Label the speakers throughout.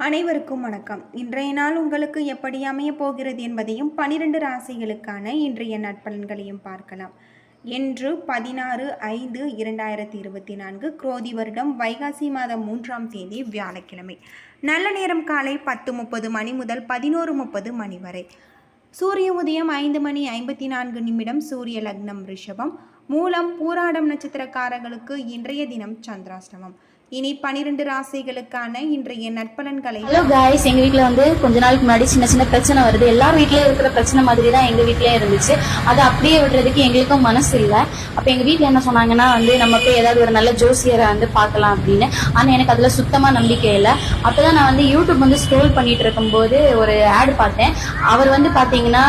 Speaker 1: அனைவருக்கும் வணக்கம். இன்றைய நாள் உங்களுக்கு எப்படி அமையப் போகிறது என்பதையும் பனிரெண்டு ராசிகளுக்கான இன்றைய நட்பலன்களையும் பார்க்கலாம். என்று பதினாறு ஐந்து இரண்டாயிரத்தி இருபத்தி நான்கு குரோதி வருடம் வைகாசி மாதம் மூன்றாம் தேதி வியாழக்கிழமை. நல்ல நேரம் காலை பத்து முப்பது மணி முதல் பதினோரு முப்பது மணி வரை. சூரிய உதயம் ஐந்து மணி ஐம்பத்தி நான்கு நிமிடம் சூரிய லக்னம் ரிஷபம். மூலம் பூராடம் நட்சத்திரக்காரர்களுக்கு இன்றைய தினம் சந்திராஷ்டமம். இனி பனிரெண்டு ராசிகளுக்கான இன்றைய நட்பலன்களை
Speaker 2: ஹலோ காய்ஸ் எங்க வீட்ல வந்து கொஞ்ச நாளுக்கு முன்னாடி சின்ன சின்ன பிரச்சனை வருது. எல்லார் வீட்லயும் இருக்கிற பிரச்சனை மாதிரி தான் எங்க வீட்லயும் இருந்துச்சு. அதை அப்படியே விடுறதுக்கு எங்களுக்கும் மனசு இல்லை. அப்ப எங்க வீட்ல என்ன சொன்னாங்கன்னா வந்து நம்ம போய் ஏதாவது ஒரு நல்ல ஜோசியரை வந்து பார்க்கலாம் அப்படின்னு. ஆனா எனக்கு அதுல சுத்தமா நம்பிக்கை இல்லை. அப்பதான் நான் வந்து யூடியூப் வந்து ஸ்க்ரோல் பண்ணிட்டு இருக்கும்போது ஒரு ஆட் பார்த்தேன். அவர் வந்து பாத்தீங்கன்னா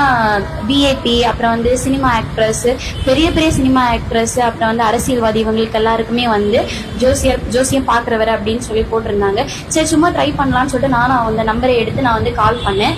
Speaker 2: பிஏபி அப்புறம் வந்து சினிமா ஆக்ட்ரஸ் பெரிய பெரிய சினிமா ஆக்ட்ரஸ் அப்புறம் வந்து அரசியல்வாதி இவங்களுக்கு எல்லாருக்குமே வந்து ஜோசியர் ஜோசியம் பாக்குறவர் அப்படின்னு சொல்லி போட்டிருந்தாங்க. சரி சும்மா ட்ரை பண்ணலாம்னு சொல்லிட்டு நானும் அந்த நம்பரை எடுத்து நான் வந்து கால் பண்ணேன்.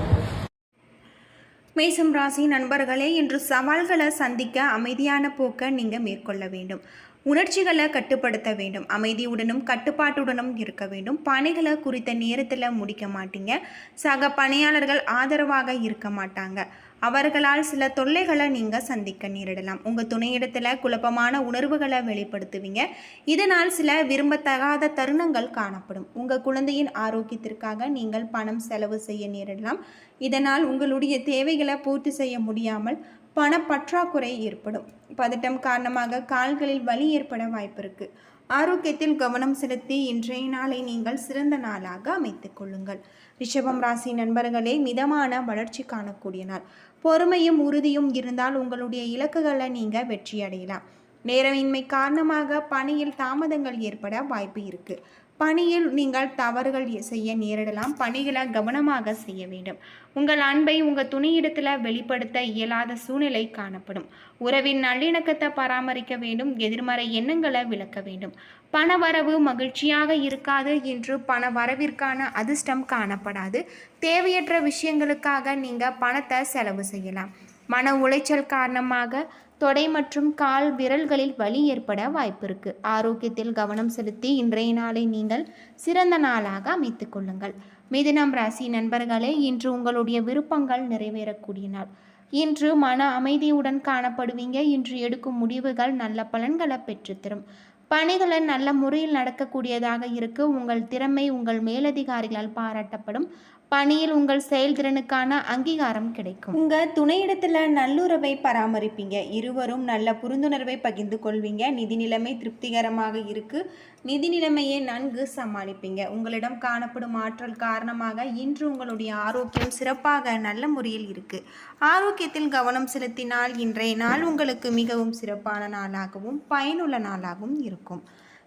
Speaker 1: மேசம் ராசி நண்பர்களே இன்று சவால்களை சந்திக்க அமைதியான போக்கை நீங்கள் மேற்கொள்ள வேண்டும். உணர்ச்சிகளை கட்டுப்படுத்த வேண்டும். அமைதியுடனும் கட்டுப்பாட்டுடனும் இருக்க வேண்டும். பணிகளை குறித்த நேரத்தில் முடிக்க மாட்டீங்க. சக பணியாளர்கள் ஆதரவாக இருக்க மாட்டாங்க. அவர்களால் சில தொல்லைகளை நீங்கள் சந்திக்க நேரிடலாம். உங்கள் துணையிடத்தில் குழப்பமான உணர்வுகளை வெளிப்படுத்துவீங்க. இதனால் சில விரும்பத்தகாத தருணங்கள் காணப்படும். உங்கள் குழந்தையின் ஆரோக்கியத்திற்காக நீங்கள் பணம் செலவு செய்ய நேரிடலாம். இதனால் உங்களுடைய தேவைகளை பூர்த்தி செய்ய முடியாமல் பணப்பற்றாக்குறை ஏற்படும். பதட்டம் காரணமாக கால்களில் வலி ஏற்பட வாய்ப்பு இருக்குது ஆரோக்கியத்தில் கவனம் செலுத்தி இன்றைய நாளை நீங்கள் சிறந்த நாளாக அமைத்துக் கொள்ளுங்கள். ரிஷபம் ராசி நண்பர்களே மிதமான வளர்ச்சி காணக்கூடிய நாள் பொறுமையும் உறுதியும் இருந்தால் உங்களுடைய இலக்குகளை நீங்கள் வெற்றி அடையலாம் நேரமின்மை காரணமாக பணியில் தாமதங்கள் ஏற்பட வாய்ப்பு இருக்குது பணியில் நீங்கள் தவறுகள் செய்ய நேரிடலாம். பணிகளை கவனமாக செய்ய வேண்டும். உங்கள் அன்பை உங்கள் துணியிடத்தில் வெளிப்படுத்த இயலாத சூழ்நிலை காணப்படும். உறவின் நல்லிணக்கத்தை பராமரிக்க வேண்டும். எதிர்மறை எண்ணங்களை விளக்க வேண்டும். பணவரவு மகிழ்ச்சியாக இருக்காது என்று பண வரவிற்கான அதிர்ஷ்டம் காணப்படாது. தேவையற்ற விஷயங்களுக்காக நீங்கள் பணத்தை செலவு செய்யலாம். மன உளைச்சல் காரணமாக தொடை மற்றும் கால் விரல்களில் வலி ஏற்பட வாய்ப்பிருக்கு. ஆரோக்கியத்தில் கவனம் செலுத்தி இன்றைய நாளை நீங்கள் சிறந்த நாளாக அமைத்துக் கொள்ளுங்கள். மிதுனம் ராசி நண்பர்களே இன்று உங்களுடைய விருப்பங்கள் நிறைவேறக்கூடிய நாள். இன்று மன அமைதியுடன் காணப்படுவீங்க. இன்று எடுக்கும் முடிவுகள் நல்ல பலன்களை பெற்றுத்தரும். பணிகளை நல்ல முறையில் நடக்கக்கூடியதாக இருக்கு. உங்கள் திறமை உங்கள் மேலதிகாரிகளால் பாராட்டப்படும். பணியில் உங்கள் செயல்திறனுக்கான அங்கீகாரம் கிடைக்கும். உங்க துணையிடத்துல நல்லுறவை பராமரிப்பீங்க. இருவரும் நல்ல புரிந்துணர்வை பகிர்ந்து கொள்வீங்க. நிதி நிலைமை திருப்திகரமாக இருக்கு. நிதி நிலைமையை நன்கு சமாளிப்பீங்க. உங்களிடம் காணப்படும் ஆற்றல் காரணமாக இன்று உங்களுடைய ஆரோக்கியம் சிறப்பாக நல்ல முறையில் இருக்கு. ஆரோக்கியத்தில் கவனம் செலுத்தினால் இன்றைய நாள் உங்களுக்கு மிகவும் சிறப்பான நாளாகவும் பயனுள்ள நாளாகவும் இருக்கும்.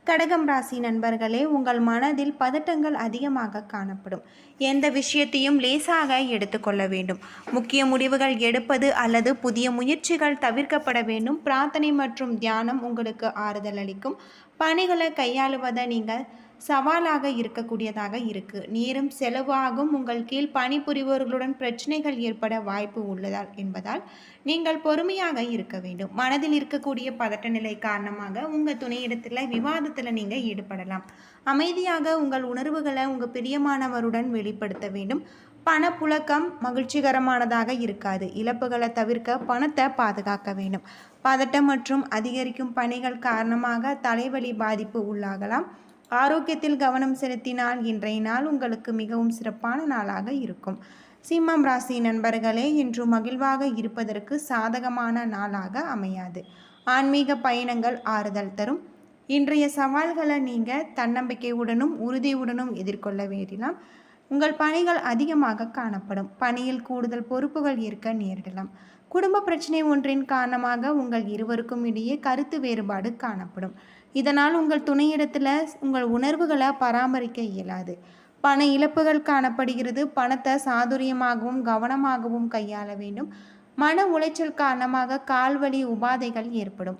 Speaker 1: கடகம் ராசி நண்பர்களே உங்கள் மனதில் பதட்டங்கள் அதிகமாக காணப்படும். எந்த விஷயத்தையும் லேசாக எடுத்துக்கொள்ள வேண்டும். முக்கிய முடிவுகள் எடுப்பது அல்லது புதிய முயற்சிகள் தவிர்க்கப்பட வேண்டும். பிரார்த்தனை மற்றும் தியானம் உங்களுக்கு ஆறுதல் அளிக்கும். பணிகளை கையாளுவதை நீங்கள் சவாலாக இருக்கக்கூடியதாக இருக்கு. நேரம் செலவாகும். உங்கள் கீழ் பணிபுரிபவர்களுடன் பிரச்சனைகள் ஏற்பட வாய்ப்பு உள்ளதால் என்பதால் நீங்கள் பொறுமையாக இருக்க வேண்டும். மனதில் இருக்கக்கூடிய பதட்ட நிலை காரணமாக உங்கள் துணையிடத்தில் விவாதத்தில் நீங்கள் ஈடுபடலாம். அமைதியாக உங்கள் உணர்வுகளை உங்கள் பிரியமானவருடன் வெளிப்படுத்த வேண்டும். பணப்புழக்கம் மகிழ்ச்சிகரமானதாக இருக்காது. இழப்புகளை தவிர்க்க பணத்தை பாதுகாக்க வேண்டும். பதட்டம் மற்றும் அதிகரிக்கும் பணிகள் காரணமாக தலைவலி பாதிப்பு உள்ளாகலாம். ஆரோக்கியத்தில் கவனம் செலுத்தினால் இன்றைய நாள் உங்களுக்கு மிகவும் சிறப்பான நாளாக இருக்கும். சிம்மம் ராசி நண்பர்களே இன்று மகிழ்வாக இருப்பதற்கு சாதகமான நாளாக அமையாது. ஆன்மீக பயணங்கள் ஆறுதல் தரும். இன்றைய சவால்களை நீங்கள் தன்னம்பிக்கையுடனும் உறுதியுடனும் எதிர்கொள்ள வேண்டிலாம். உங்கள் பணிகள் அதிகமாக காணப்படும். பணியில் கூடுதல் பொறுப்புகள் இருக்க நேரிடலாம். குடும்ப பிரச்சனை ஒன்றின் காரணமாக உங்கள் இருவருக்கும் இடையே கருத்து வேறுபாடு காணப்படும். இதனால் உங்கள் துணையிடத்தில் உங்கள் உணர்வுகளை பராமரிக்க இயலாது. பண இழப்புகள் காணப்படுகிறது. பணத்தை சாதுரியமாகவும் கவனமாகவும் கையாள வேண்டும். மன உளைச்சல் காரணமாக கால்வழி உபாதைகள் ஏற்படும்.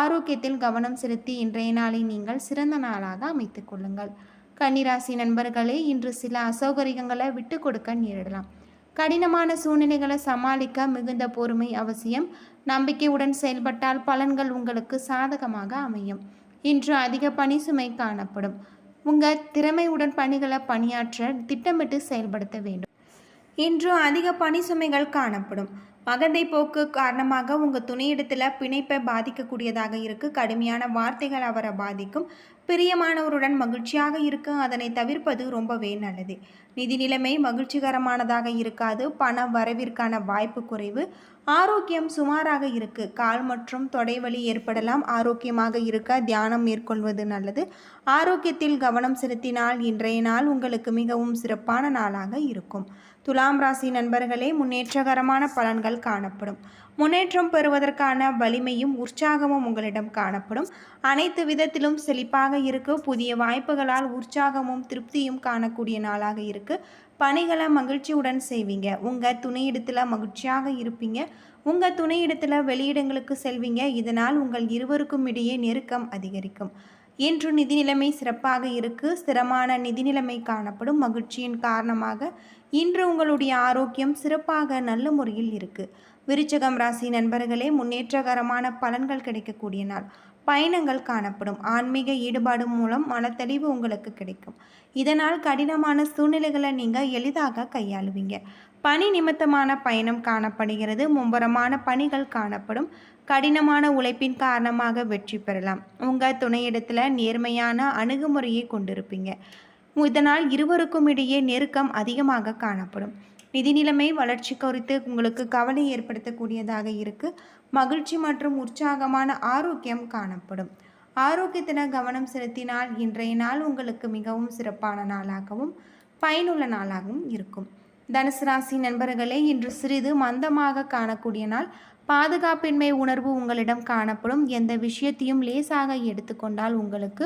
Speaker 1: ஆரோக்கியத்தில் கவனம் செலுத்தி இன்றைய நாளை நீங்கள் சிறந்த நாளாக அமைத்துக் கொள்ளுங்கள். கன்னிராசி நண்பர்களே இன்று சில அசௌகரியங்களை விட்டு கொடுக்க நேரிடலாம். கடினமான சூழ்நிலைகளை சமாளிக்க மிகுந்த பொறுமை அவசியம். நம்பிக்கையுடன் செயல்பட்டால் பலன்கள் உங்களுக்கு சாதகமாக அமையும். இன்று அதிக பணி சுமை காணப்படும். உங்கள் திறமையுடன் பணிகளை பணியாற்ற திட்டமிட்டு செயல்படுத்த வேண்டும். இன்று அதிக பணி சுமைகள் காணப்படும். மகந்தை போக்கு காரணமாக உங்கள் துணையிடத்தில் பிணைப்பை பாதிக்கக்கூடியதாக இருக்கு. கடுமையான வார்த்தைகள் அவரை பாதிக்கும். பிரியமானவருடன் மகிழ்ச்சியாக இருக்க அதனை தவிர்ப்பது ரொம்பவே நல்லது. நிதி நிலைமை மகிழ்ச்சிகரமானதாக இருக்காது. பண வரவிற்கான வாய்ப்பு குறைவு. ஆரோக்கியம் சுமாராக இருக்கு. கால் மற்றும் தொடைவலி ஏற்படலாம். ஆரோக்கியமாக இருக்க தியானம் மேற்கொள்வது நல்லது. ஆரோக்கியத்தில் கவனம் செலுத்தினால் இன்றைய நாள் உங்களுக்கு மிகவும் சிறப்பான நாளாக இருக்கும். துலாம் ராசி நண்பர்களே முன்னேற்றகரமான பலன்கள் காணப்படும். முன்னேற்றம் பெறுவதற்கான வலிமையும் உற்சாகமும் உங்களிடம் காணப்படும். அனைத்து விதத்திலும் செழிப்பாக இருக்கு. புதிய வாய்ப்புகளால் உற்சாகமும் திருப்தியும் காணக்கூடிய நாளாக இருக்கு. பணிகளை மகிழ்ச்சியுடன் செய்வீங்க. உங்கள் துணையிடத்தில் மகிழ்ச்சியாக இருப்பீங்க. உங்கள் துணையிடத்தில் வெளியிடங்களுக்கு செல்வீங்க. இதனால் உங்கள் இருவருக்கும் இடையே நெருக்கம் அதிகரிக்கும். இன்று நிதி நிலைமை சிறப்பாக இருக்கு. ஸ்திரமான நிதி நிலைமை காணப்படும். மகிழ்ச்சியின் காரணமாக இன்று உங்களுடைய ஆரோக்கியம் சிறப்பாக நல்ல முறையில் இருக்குது விருச்சகம் ராசி நண்பர்களே முன்னேற்றகரமான பலன்கள் கிடைக்கக்கூடிய நாள். பயணங்கள் காணப்படும். ஆன்மீக ஈடுபாடு மூலம் மனத்தெளிவு உங்களுக்கு கிடைக்கும். இதனால் கடினமான சூழ்நிலைகளை நீங்கள் எளிதாக கையாளுவீங்க. பணி நிமித்தமான பயணம் காணப்படுகிறது. மும்பரமான பணிகள் காணப்படும். கடினமான உழைப்பின் காரணமாக வெற்றி பெறலாம். உங்கள் துணையிடத்தில் நேர்மையான அணுகுமுறையை கொண்டிருப்பீங்க. இதனால் இருவருக்கும் இடையே நெருக்கம் அதிகமாக காணப்படும். நிதி நிலைமை வளர்ச்சி குறித்து உங்களுக்கு கவலை ஏற்படுத்தக்கூடியதாக இருக்கு. மகிழ்ச்சி மற்றும் உற்சாகமான ஆரோக்கியம் காணப்படும். ஆரோக்கியத்தில் கவனம் செலுத்தினால் இன்றைய நாள் உங்களுக்கு மிகவும் சிறப்பான நாளாகவும் பயனுள்ள நாளாகவும் இருக்கும். தனுசு ராசி நண்பர்களே இன்று சிறிது மந்தமாக காணக்கூடிய நாள். பாதுகாப்பின்மை உணர்வு உங்களிடம் காணப்படும். எந்த விஷயத்தையும் லேசாக எடுத்துக்கொண்டால் உங்களுக்கு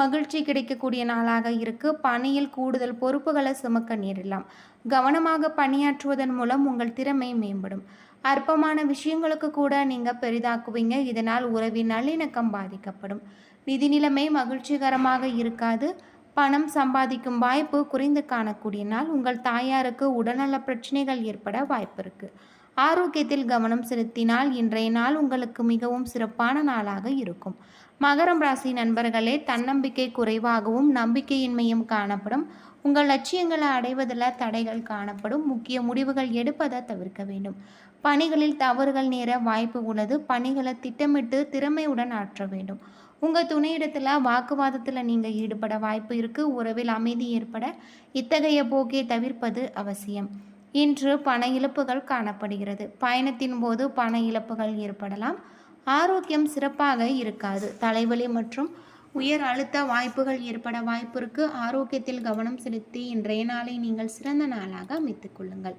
Speaker 1: மகிழ்ச்சி கிடைக்கக்கூடிய நாளாக இருக்கு. பணியில் கூடுதல் பொறுப்புகளை சுமக்க நேரிடலாம். கவனமாக பணியாற்றுவதன் மூலம் உங்கள் திறமை மேம்படும். அற்பமான விஷயங்களுக்கு கூட நீங்கள் பெரிதாக்குவீங்க. இதனால் உறவின் நல்லிணக்கம் பாதிக்கப்படும். நிதி நிலைமை மகிழ்ச்சிகரமாக இருக்காது. பணம் சம்பாதிக்கும் வாய்ப்பு குறைந்து காணக்கூடிய நாள். உங்கள் தாயாருக்கு உடல்நல பிரச்சனைகள் ஏற்பட வாய்ப்பு இருக்கு. ஆரோக்கியத்தில் கவனம் செலுத்தினால் இன்றைய நாள் உங்களுக்கு மிகவும் சிறப்பான நாளாக இருக்கும். மகரம் ராசி நண்பர்களே தன்னம்பிக்கை குறைவாகவும் நம்பிக்கையின்மையும் காணப்படும். உங்கள் லட்சியங்களை அடைவதில் தடைகள் காணப்படும். முக்கிய முடிவுகள் எடுப்பதை தவிர்க்க வேண்டும். பணிகளில் தவறுகள் நேர வாய்ப்பு உள்ளது. பணிகளை திட்டமிட்டு திறமையுடன் ஆற்ற வேண்டும். உங்கள் துணையிடத்தில் வாக்குவாதத்தில் நீங்கள் ஈடுபட வாய்ப்பு இருக்குது உறவில் அமைதி ஏற்பட இத்தகைய போக்கை தவிர்ப்பது அவசியம். இன்று பண இழப்புகள் காணப்படுகிறது. பயணத்தின் போது பண இழப்புகள் ஏற்படலாம். ஆரோக்கியம் சிறப்பாக இருக்காது. தலைவலி மற்றும் உயர் அழுத்த வாய்ப்புகள் ஏற்பட வாய்ப்பு இருக்கு ஆரோக்கியத்தில் கவனம் செலுத்தி இன்றைய நாளை நீங்கள் சிறந்த நாளாக அமைத்துக் கொள்ளுங்கள்.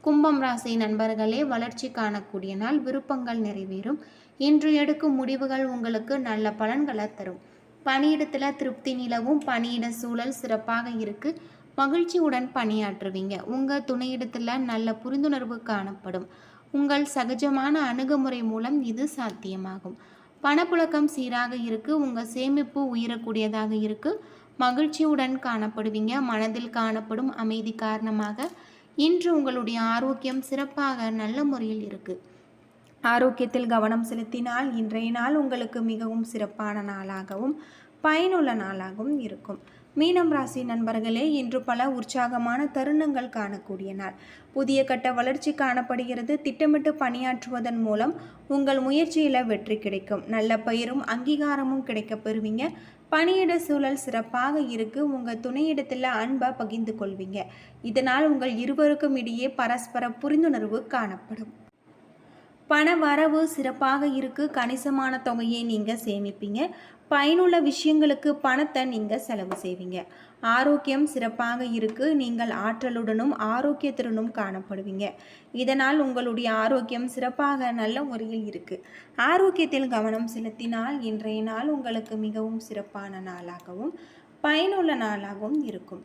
Speaker 1: கும்பம் ராசி நண்பர்களே வளர்ச்சி காணக்கூடிய நாள் விருப்பங்கள் நிறைவேறும். இன்று எடுக்கும் முடிவுகள் உங்களுக்கு நல்ல பலன்களை தரும். பணியிடத்தில் திருப்தி நிலவும். பணியிட சூழல் சிறப்பாக இருக்கு. மகிழ்ச்சியுடன் பணியாற்றுவீங்க. உங்கள் துணையிடத்தில் நல்ல புரிந்துணர்வு காணப்படும். உங்கள் சகஜமான அணுகுமுறை மூலம் இது சாத்தியமாகும். பணப்புழக்கம் சீராக இருக்கு உங்கள் சேமிப்பு உயரக்கூடியதாக இருக்கு. மகிழ்ச்சியுடன் காணப்படுவீங்க மனதில் காணப்படும் அமைதி காரணமாக. இன்று உங்களுடைய ஆரோக்கியம் சிறப்பாக நல்ல முறையில் இருக்கு. ஆரோக்கியத்தில் கவனம் செலுத்தினால் இன்றைய நாள் உங்களுக்கு மிகவும் சிறப்பான நாளாகவும் பயனுள்ள நாளாகவும் இருக்கும். மீனம் ராசி நண்பர்களே இன்று பல உற்சாகமான தருணங்கள் காணக்கூடிய நாள் புதிய கட்ட வளர்ச்சி காணப்படுகிறது. திட்டமிட்டு பணியாற்றுவதன் மூலம் உங்கள் முயற்சியில் வெற்றி கிடைக்கும். நல்ல பயிரும் அங்கீகாரமும் கிடைக்க பெறுவீங்க. பணியிட சூழல் சிறப்பாக இருக்கு. உங்கள் துணையிடத்தில் அன்பை பகிர்ந்து கொள்வீங்க. இதனால் உங்கள் இருவருக்கும் இடையே பரஸ்பர புரிந்துணர்வு காணப்படும். பண வரவு சிறப்பாக இருக்கு. கணிசமான தொகையை நீங்கள் சேமிப்பீங்க. பயனுள்ள விஷயங்களுக்கு பணத்தை நீங்கள் செலவு செய்வீங்க. ஆரோக்கியம் சிறப்பாக இருக்கு. நீங்கள் ஆற்றலுடனும் ஆரோக்கியத்துடனும் காணப்படுவீங்க. இதனால் உங்களுடைய ஆரோக்கியம் சிறப்பாக நல்ல முறையில் இருக்கு. ஆரோக்கியத்தில் கவனம் செலுத்தினால் இன்றைய நாள் உங்களுக்கு மிகவும் சிறப்பான நாளாகவும் பயனுள்ள நாளாகவும் இருக்கும்.